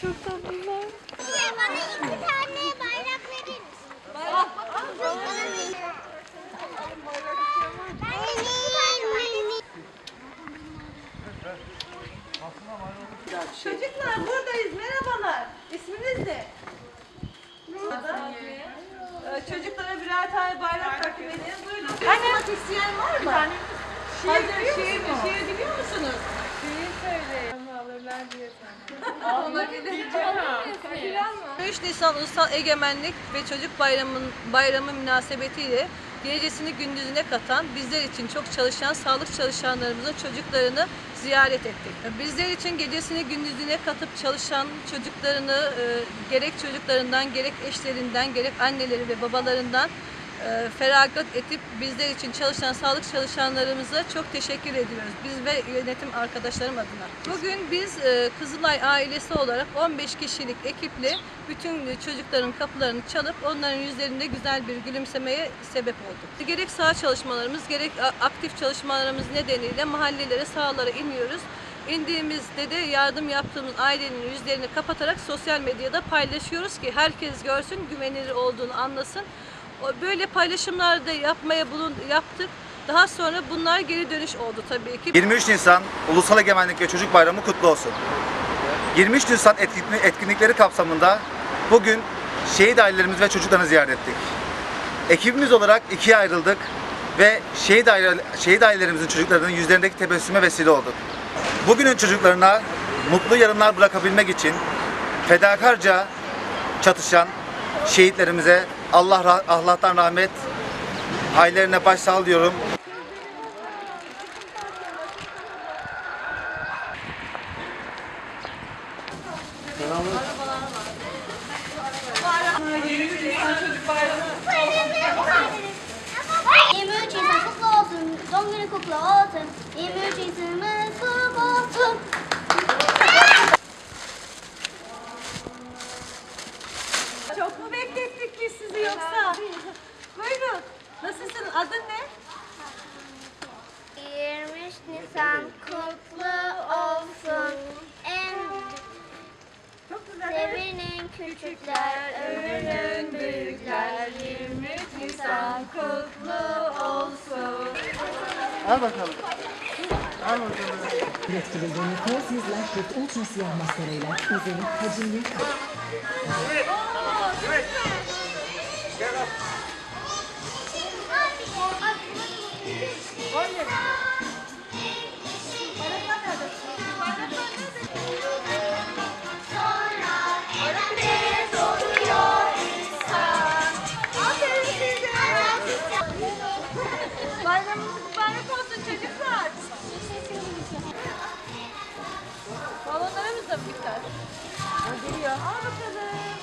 çok tatlılar. Bana iki tane bayrak verir misin? Bayrak. Çocuklar buradayız. Merhabalar. İsminiz ne? Ee, Çocuklara birer tane bayrak takdim edelim. Buyurun. Anne. isteyen var mı? Şiir, şiir, şiir, şiir biliyor musunuz? Olabilir. 3 Nisan Ulusal Egemenlik ve Çocuk Bayramı, bayramı münasebetiyle gecesini gündüzüne katan, bizler için çok çalışan sağlık çalışanlarımızın çocuklarını ziyaret ettik. Bizler için gecesini gündüzüne katıp çalışan çocuklarını e, gerek çocuklarından, gerek eşlerinden, gerek anneleri ve babalarından feragat edip bizler için çalışan sağlık çalışanlarımıza çok teşekkür ediyoruz. Biz ve yönetim arkadaşlarım adına. Bugün biz e, Kızılay ailesi olarak 15 kişilik ekiple bütün çocukların kapılarını çalıp onların yüzlerinde güzel bir gülümsemeye sebep olduk. Gerek sağ çalışmalarımız gerek aktif çalışmalarımız nedeniyle mahallelere, sahalara iniyoruz. İndiğimizde de yardım yaptığımız ailenin yüzlerini kapatarak sosyal medyada paylaşıyoruz ki herkes görsün, güvenilir olduğunu anlasın. Böyle paylaşımlar da yapmaya bulun, yaptık. Daha sonra bunlar geri dönüş oldu tabii ki. 23 Nisan Ulusal Egemenlik ve Çocuk Bayramı kutlu olsun. 23 Nisan etkinlik- etkinlikleri kapsamında bugün şehit ailelerimiz ve çocuklarını ziyaret ettik. Ekibimiz olarak ikiye ayrıldık ve şehit, aile, şehit ailelerimizin çocuklarının yüzlerindeki tebessüme vesile olduk. Bugünün çocuklarına mutlu yarınlar bırakabilmek için fedakarca çatışan şehitlerimize Allah Allah'tan rahmet, ailelerine başsağlığı diyorum. Bayrak. 23 Nisan kutlu olsun. Doğum günü kutlu olsun. 23 Nisan'ımız kutlu olsun. Adın ne? 23 Nisan kutlu olsun. En sevinin küçükler, övünün büyükler. 23 Nisan kutlu olsun. Yetkililerini toz yüzler ve ultra siyah maskarayla üzeri hacimli Bayramınız mübarek olsun çocuklar. Balonlarımız da biter? Geliyor. Al bakalım.